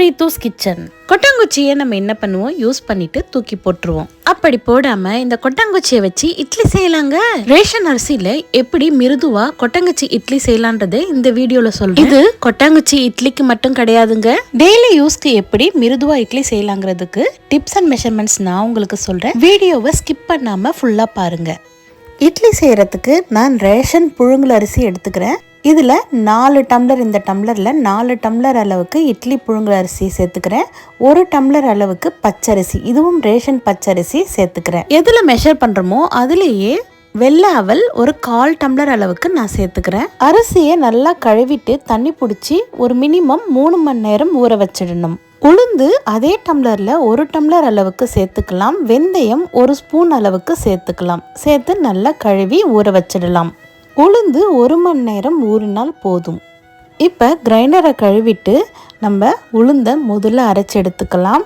ரீத்தூஸ் kitchen கொட்டாங்குச்சியை நம்ம என்ன பண்ணுவோம்? யூஸ் பண்ணிட்டு தூக்கி போட்டுருவோம். அப்படி போடாம இந்த கொட்டாங்குச்சியை வச்சு இட்லி செய்யலாங்க? ரேஷன் அரிசியில எப்படி மிருதுவா கொட்டாங்குச்சி இட்லி செய்யலான்றதை இந்த வீடியோல சொல்றேன். இது கொட்டாங்குச்சி இட்லிக்கு மட்டும் கிடையாதுங்க. டெய்லி யூஸ்க்கு எப்படி மிருதுவா இட்லி செய்யலாங்கிறதுக்கு டிப்ஸ் அண்ட் மெஷர்மெண்ட்ஸ் நான் உங்களுக்கு சொல்றேன். வீடியோவை ஸ்கிப் பண்ணாம ஃபுல்லா பாருங்க. இட்லி செய்யறதுக்கு நான் ரேஷன் புழுங்கல் அரிசி எடுத்துக்கிறேன். இதில் நாலு டம்ளர் இந்த டம்ளரில் நாலு டம்ளர் அளவுக்கு இட்லி புழுங்கல் அரிசி சேர்த்துக்கிறேன். ஒரு டம்ளர் அளவுக்கு பச்சரிசி இதுவும் ரேஷன் பச்சரிசி சேர்த்துக்கிறேன். எதில் மெஷர் பண்ணுறோமோ அதுலேயே வெள்ளை அவல் ஒரு கால் டம்ளர் அளவுக்கு நான் சேர்த்துக்கிறேன். அரிசியை நல்லா கழுவிட்டு தண்ணி பிடிச்சி ஒரு மினிமம் மூணு மணி நேரம் ஊற வச்சிடணும். உளுந்து அதே டம்ளரில் ஒரு டம்ளர் அளவுக்கு சேர்த்துக்கலாம். வெந்தயம் ஒரு ஸ்பூன் அளவுக்கு சேர்த்துக்கலாம். சேர்த்து நல்லா கழுவி ஊற வச்சிடலாம். உளுந்து ஒரு மணி நேரம் ஊறினால் போதும். இப்போ கிரைண்டரை கழுவிட்டு நம்ம உளுந்தை முதல்ல அரைச்சி எடுத்துக்கலாம்.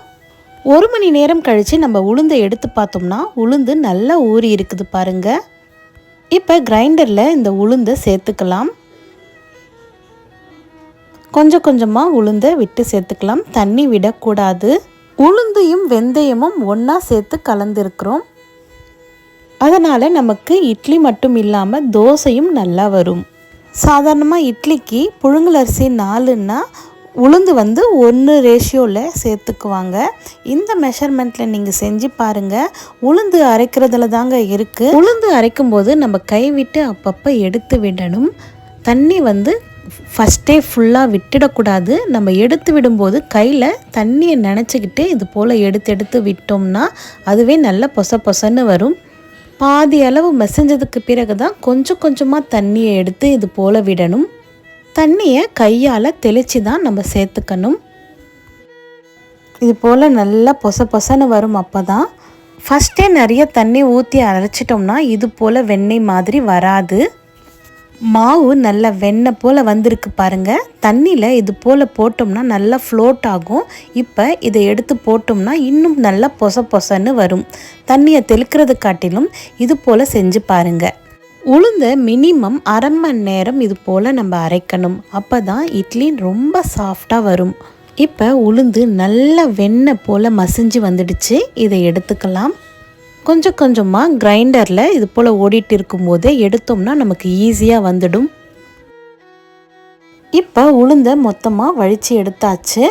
ஒரு மணி நேரம் கழித்து நம்ம உளுந்தை எடுத்து பார்த்தோம்னா உளுந்து நல்லா ஊறி இருக்குது பாருங்கள் இப்போ கிரைண்டரில் இந்த உளுந்தை சேர்த்துக்கலாம். கொஞ்சம் கொஞ்சமாக உளுந்தை விட்டு சேர்த்துக்கலாம். தண்ணி விடக்கூடாது. உளுந்தையும் வெந்தயமும் ஒன்றா சேர்த்து கலந்துருக்குறோம் அதனால் நமக்கு இட்லி மட்டும் இல்லாமல் தோசையும் நல்லா வரும். சாதாரணமாக இட்லிக்கு புழுங்கலரிசி நாலுன்னா உளுந்து வந்து ஒன்று ரேஷியோவில் சேர்த்துக்குவாங்க. இந்த மெஷர்மெண்ட்டில் நீங்கள் செஞ்சு பாருங்கள் உளுந்து அரைக்கிறதுல தாங்க இருக்குது உளுந்து அரைக்கும் போது நம்ம கை விட்டு அப்பப்போ எடுத்து விடணும். தண்ணி வந்து ஃபஸ்ட்டே ஃபுல்லாக விட்டுடக்கூடாது. நம்ம எடுத்து விடும்போது கையில் தண்ணியை நினச்சிக்கிட்டு இது போல் எடுத்து எடுத்து விட்டோம்னா அதுவே நல்ல பொச பொசன்னு வரும். பாதி அளவு மெசஞ்சதுக்கு பிறகு தான் கொஞ்சம் கொஞ்சமாக தண்ணியை எடுத்து இது போல் விடணும். தண்ணியை கையால் தெளித்து தான் நம்ம சேர்த்துக்கணும். இது போல் நல்லா பொச பொசன்னு வரும் அப்போ தான் ஃபஸ்ட்டே நிறைய தண்ணி ஊற்றி அரைச்சிட்டோம்னா இது போல் வெண்ணெய் மாதிரி வராது. மாவு நல்லா வெண்ணெய் போல் வந்திருக்கு பாருங்கள் தண்ணியில் இது போல் போட்டோம்னா நல்லா ஃப்ளோட் ஆகும். இப்போ இதை எடுத்து போட்டோம்னா இன்னும் நல்லா பொச பொசன்னு வரும். தண்ணியை தெளிக்கிறது காட்டிலும் இது போல் செஞ்சு பாருங்கள் உளுந்த மினிமம் அரை மணி நேரம் இது போல் நம்ம அரைக்கணும். அப்போ தான் இட்லி ரொம்ப சாஃப்டாக வரும். இப்போ உளுந்து நல்ல வெண்ணெய் போல் மசிஞ்சு வந்துடுச்சு. இதை எடுத்துக்கலாம். கொஞ்சம் கொஞ்சமாக கிரைண்டரில் இது போல் ஓடிட்டு இருக்கும்போதே எடுத்தோம்னா நமக்கு ஈஸியாக வந்துடும். இப்போ உளுந்தை மொத்தமாக வழித்து எடுத்தாச்சு.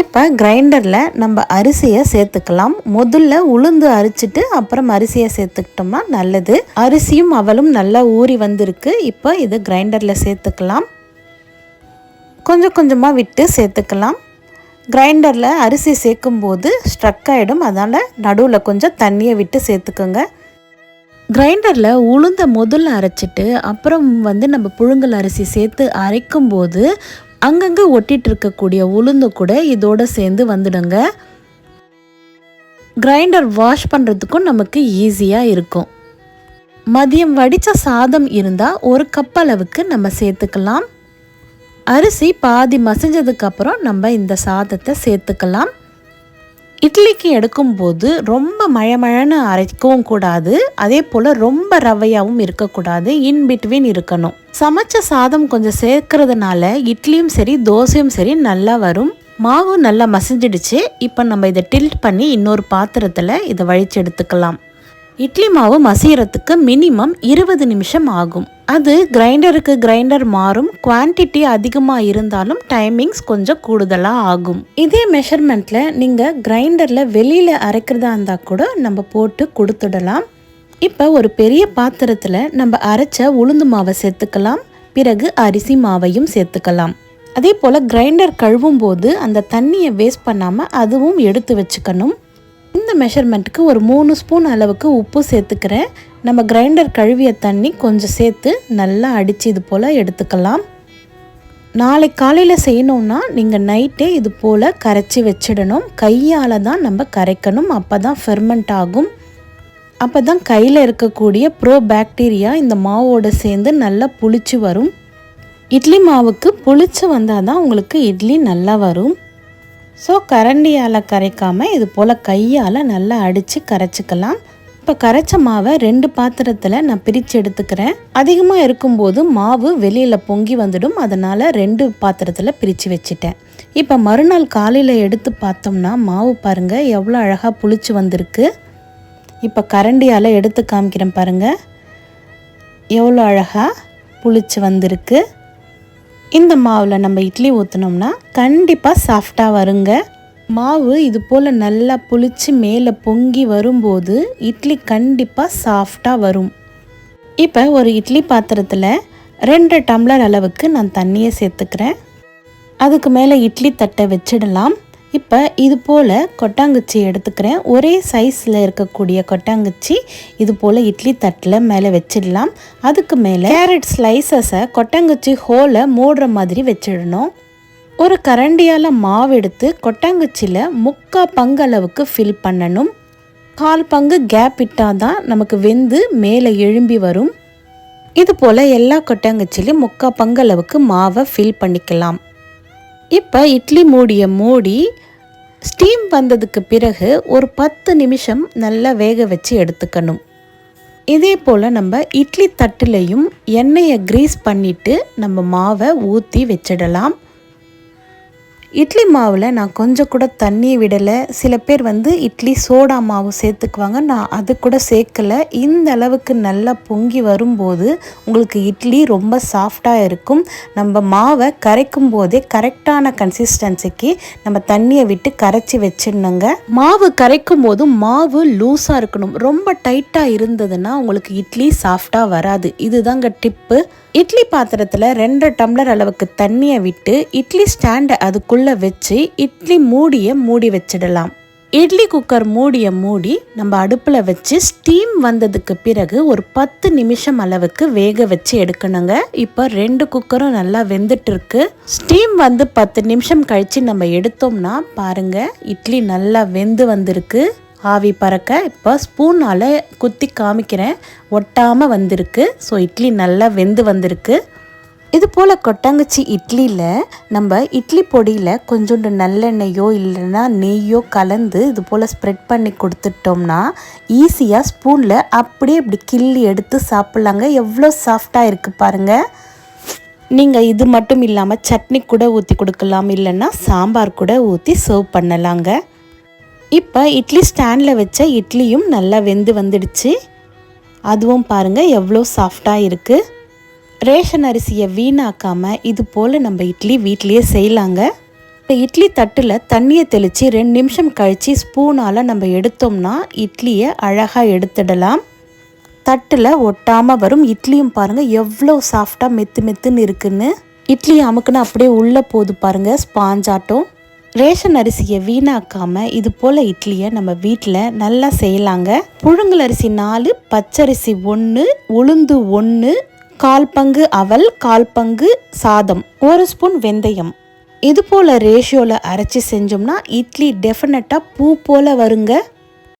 இப்போ கிரைண்டரில் நம்ம அரிசியை சேர்த்துக்கலாம். முதல்ல உளுந்து அரிச்சிட்டு அப்புறம் அரிசியை சேர்த்துக்கிட்டோம்னா நல்லது. அரிசியும் அவளும் நல்லா ஊறி வந்திருக்கு. இப்போ இதை கிரைண்டரில் சேர்த்துக்கலாம். கொஞ்சம் கொஞ்சமாக விட்டு சேர்த்துக்கலாம். கிரைண்டரில் அரிசி சேர்க்கும்போது ஸ்ட்ரக் ஆகிடும் அதனால் நடுவில் கொஞ்சம் தண்ணியை விட்டு சேர்த்துக்கோங்க. கிரைண்டரில் உளுந்த முதல்ல அரைச்சிட்டு அப்புறம் வந்து நம்ம புழுங்கல் அரிசி சேர்த்து அரைக்கும் போது அங்கங்கே ஒட்டிகிட்டு இருக்கக்கூடிய உளுந்து கூட இதோட சேர்ந்து வந்துடுங்க. கிரைண்டர் வாஷ் பண்ணுறதுக்கும் நமக்கு ஈஸியாக இருக்கும். மதியம் வடித்த சாதம் இருந்தால் ஒரு கப் அளவுக்கு நம்ம சேர்த்துக்கலாம். அரிசி பாதி மசிஞ்சதுக்கு அப்புறம் நம்ம இந்த சாதத்தை சேர்த்துக்கலாம். இட்லிக்கு எடுக்கும்போது ரொம்ப மழமழன்னு அரைக்கவும் கூடாது. அதே போல் ரொம்ப ரவையாகவும் இருக்கக்கூடாது. இன் பிட்வீன் இருக்கணும். சமைச்ச சாதம் கொஞ்சம் சேர்க்கறதுனால இட்லியும் சரி தோசையும் சரி நல்லா வரும். மாவு நல்லா மசிஞ்சிடுச்சு. இப்போ நம்ம இதை டில்ட் பண்ணி இன்னொரு பாத்திரத்தில் இதை வழிச்சு எடுத்துக்கலாம். இட்லி மாவு மசியறதுக்கு மினிமம் இருபது நிமிஷம் ஆகும். அது கிரைண்டருக்கு கிரைண்டர் மாறும். குவான்டிட்டி அதிகமாக இருந்தாலும் டைமிங்ஸ் கொஞ்சம் கூடுதலாக ஆகும். இதே மெஷர்மெண்ட்டில் நீங்கள் கிரைண்டரில் வெளியில் அரைக்கிறதா இருந்தால் கூட நம்ம போட்டு கொடுத்துடலாம். இப்போ ஒரு பெரிய பாத்திரத்தில் நம்ம அரைச்ச உளுந்து மாவை சேர்த்துக்கலாம். பிறகு அரிசி மாவையும் சேர்த்துக்கலாம். அதே போல் கிரைண்டர் கழுவும் போது அந்த தண்ணியை வேஸ்ட் பண்ணாமல் அதுவும் எடுத்து வச்சுக்கணும். இந்த மெஷர்மெண்ட்டுக்கு ஒரு மூணு ஸ்பூன் அளவுக்கு உப்பு சேர்த்துக்கிறேன். நம்ம கிரைண்டர் கழுவிய தண்ணி கொஞ்சம் சேர்த்து நல்லா அடித்து இது போல் எடுத்துக்கலாம். நாளை காலையில் செய்யணும்னா நீங்கள் நைட்டே இது போல் கரைச்சி வச்சிடணும். கையால் தான் நம்ம கரைக்கணும். அப்போ தான் ஃபெர்மெண்ட் ஆகும். அப்போ தான் கையில் இருக்கக்கூடிய ப்ரோ பாக்டீரியா இந்த மாவோடு சேர்ந்து நல்லா புளிச்சு வரும். இட்லி மாவுக்கு புளிச்சு வந்தால் தான் உங்களுக்கு இட்லி நல்லா வரும். ஸோ கரண்டியால் கரைக்காமல் இது போல் கையால் நல்லா அடித்து கரைச்சிக்கலாம். இப்போ கரைச்ச மாவை ரெண்டு பாத்திரத்தில் நான் பிரித்து எடுத்துக்கிறேன். அதிகமாக இருக்கும்போது மாவு வெளியில் பொங்கி வந்துடும். அதனால் ரெண்டு பாத்திரத்தில் பிரித்து வச்சுட்டேன். இப்போ மறுநாள் காலையில் எடுத்து பார்த்தோம்னா மாவு பாருங்கள் எவ்வளோ அழகாக புளிச்சு வந்திருக்கு. இப்போ கரண்டியால் எடுத்து காமிக்கிறேன் பாருங்கள் எவ்வளோ அழகாக புளிச்சு வந்திருக்கு. இந்த மாவில் நம்ம இட்லி ஊற்றினோம்னா கண்டிப்பாக சாஃப்டாக வருங்க. மாவு இது போல் நல்லா புளிச்சு மேலே பொங்கி வரும்போது இட்லி கண்டிப்பாக சாஃப்டாக வரும். இப்போ ஒரு இட்லி பாத்திரத்தில் ரெண்டு டம்ளர் அளவுக்கு நான் தண்ணியை சேர்த்துக்கிறேன். அதுக்கு மேலே இட்லி தட்டை வச்சிடலாம். இப்போ இது போல் கொட்டாங்குச்சி எடுத்துக்கிறேன். ஒரே சைஸில் இருக்கக்கூடிய கொட்டாங்குச்சி இது போல் இட்லி தட்டில் மேலே வச்சிடலாம். அதுக்கு மேலே கேரட் ஸ்லைசஸை கொட்டாங்குச்சி ஹோலை மூடுற மாதிரி வச்சிடணும். ஒரு கரண்டியால் மாவு எடுத்து கொட்டாங்குச்சியில் முக்கா பங்கு அளவுக்கு ஃபில் பண்ணணும். கால் பங்கு கேப் இட்டால் தான் நமக்கு வெந்து மேலே எழும்பி வரும். இது போல் எல்லா கொட்டாங்குச்சிலையும் முக்கா பங்கு அளவுக்கு மாவை ஃபில் பண்ணிக்கலாம். இப்போ இட்லி மூடியை மூடி ஸ்டீம் வந்ததுக்கு பிறகு ஒரு பத்து நிமிஷம் நல்லா வேக வச்சு எடுத்துக்கணும். இதே போல் நம்ம இட்லி தட்டுலையும் எண்ணெயை க்ரீஸ் பண்ணிவிட்டு நம்ம மாவை ஊற்றி வச்சிடலாம். இட்லி மாவில் நான் கொஞ்சம் கூட தண்ணி விடலை. சில பேர் வந்து இட்லி சோடா மாவு சேர்த்துக்குவாங்க. நான் அது கூட சேர்க்கலை. இந்த அளவுக்கு நல்லா பொங்கி வரும்போது உங்களுக்கு இட்லி ரொம்ப சாஃப்டாக இருக்கும். நம்ம மாவை கரைக்கும் போதே கரெக்டான கன்சிஸ்டன்சிக்கு நம்ம தண்ணியை விட்டு கரைச்சி வச்சிடணுங்க. மாவு கரைக்கும் போது மாவு லூஸாக இருக்கணும். ரொம்ப டைட்டாக இருந்ததுன்னா உங்களுக்கு இட்லி சாஃப்டாக வராது. இதுதாங்க டிப்பு இட்லி பாத்திரத்தில் ரெண்டு டம்ளர் அளவுக்கு தண்ணியை விட்டு இட்லி ஸ்டாண்டை அதுக்குள்ளே வச்சு இட்லி மூடியை மூடி வச்சிடலாம். இட்லி குக்கர் மூடிய மூடி நம்ம அடுப்பில் வச்சு ஸ்டீம் வந்ததுக்கு பிறகு ஒரு பத்து நிமிஷம் அளவுக்கு வேக வச்சு எடுக்கணுங்க. இப்போ ரெண்டு குக்கரும் நல்லா வெந்துட்டு இருக்கு ஸ்டீம் வந்து பத்து நிமிஷம் கழித்து நம்ம எடுத்தோம்னா பாருங்க இட்லி நல்லா வெந்து வந்திருக்கு. ஆவி பறக்க இப்போ ஸ்பூனால் குத்தி காமிக்கிறேன். ஒட்டாமல் வந்திருக்கு. ஸோ இட்லி நல்லா வெந்து வந்திருக்கு. இது போல் கொட்டாங்குச்சி இட்லியில் நம்ம இட்லி பொடியில் கொஞ்சோண்டு நல்லெண்ணெயோ இல்லைன்னா நெய்யோ கலந்து இது போல் ஸ்ப்ரெட் பண்ணி கொடுத்துட்டோம்னா ஈஸியாக ஸ்பூனில் அப்படியே இப்படி கிள்ளி எடுத்து சாப்பிட்லாங்க. எவ்வளோ சாஃப்டாக இருக்குது பாருங்கள் நீங்கள் இது மட்டும் இல்லாமல் சட்னி கூட ஊற்றி கொடுக்கலாம் இல்லைன்னா சாம்பார் கூட ஊற்றி சர்வ் பண்ணலாங்க. இப்போ இட்லி ஸ்டாண்டில் வச்ச இட்லியும் நல்லா வெந்து வந்துடுச்சு. அதுவும் பாருங்கள் எவ்வளோ சாஃப்டாக இருக்குது ரேஷன் அரிசியை வீணாக்காமல் இது போல் நம்ம இட்லி வீட்லேயே செய்யலாங்க. இப்போ இட்லி தட்டில் தண்ணியை தெளித்து ரெண்டு நிமிஷம் கழித்து ஸ்பூனால் நம்ம எடுத்தோம்னா இட்லியை அழகாக எடுத்துடலாம். தட்டில் ஒட்டாமல் வரும். இட்லியும் பாருங்கள் எவ்வளோ சாஃப்டாக மெத்து மெத்துன்னு இருக்குன்னு. இட்லி அமுக்குன்னு அப்படியே உள்ளே போகுது பாருங்கள் ஸ்பாஞ்சாட்டம். ரேஷன் அரிசியை வீணாக்காமல் இது போல் இட்லியை நம்ம வீட்டில் நல்லா செய்யலாங்க. புழுங்கல் அரிசி நாலு பச்சரிசி ஒன்று உளுந்து ஒன்று கால் பங்கு அவல் கால் பங்கு சாதம் ஒரு ஸ்பூன் வெந்தயம். இது போல் ரேஷியோவில் அரைச்சி செஞ்சோம்னா இட்லி டெஃபினட்டாக பூ போல் வருங்க.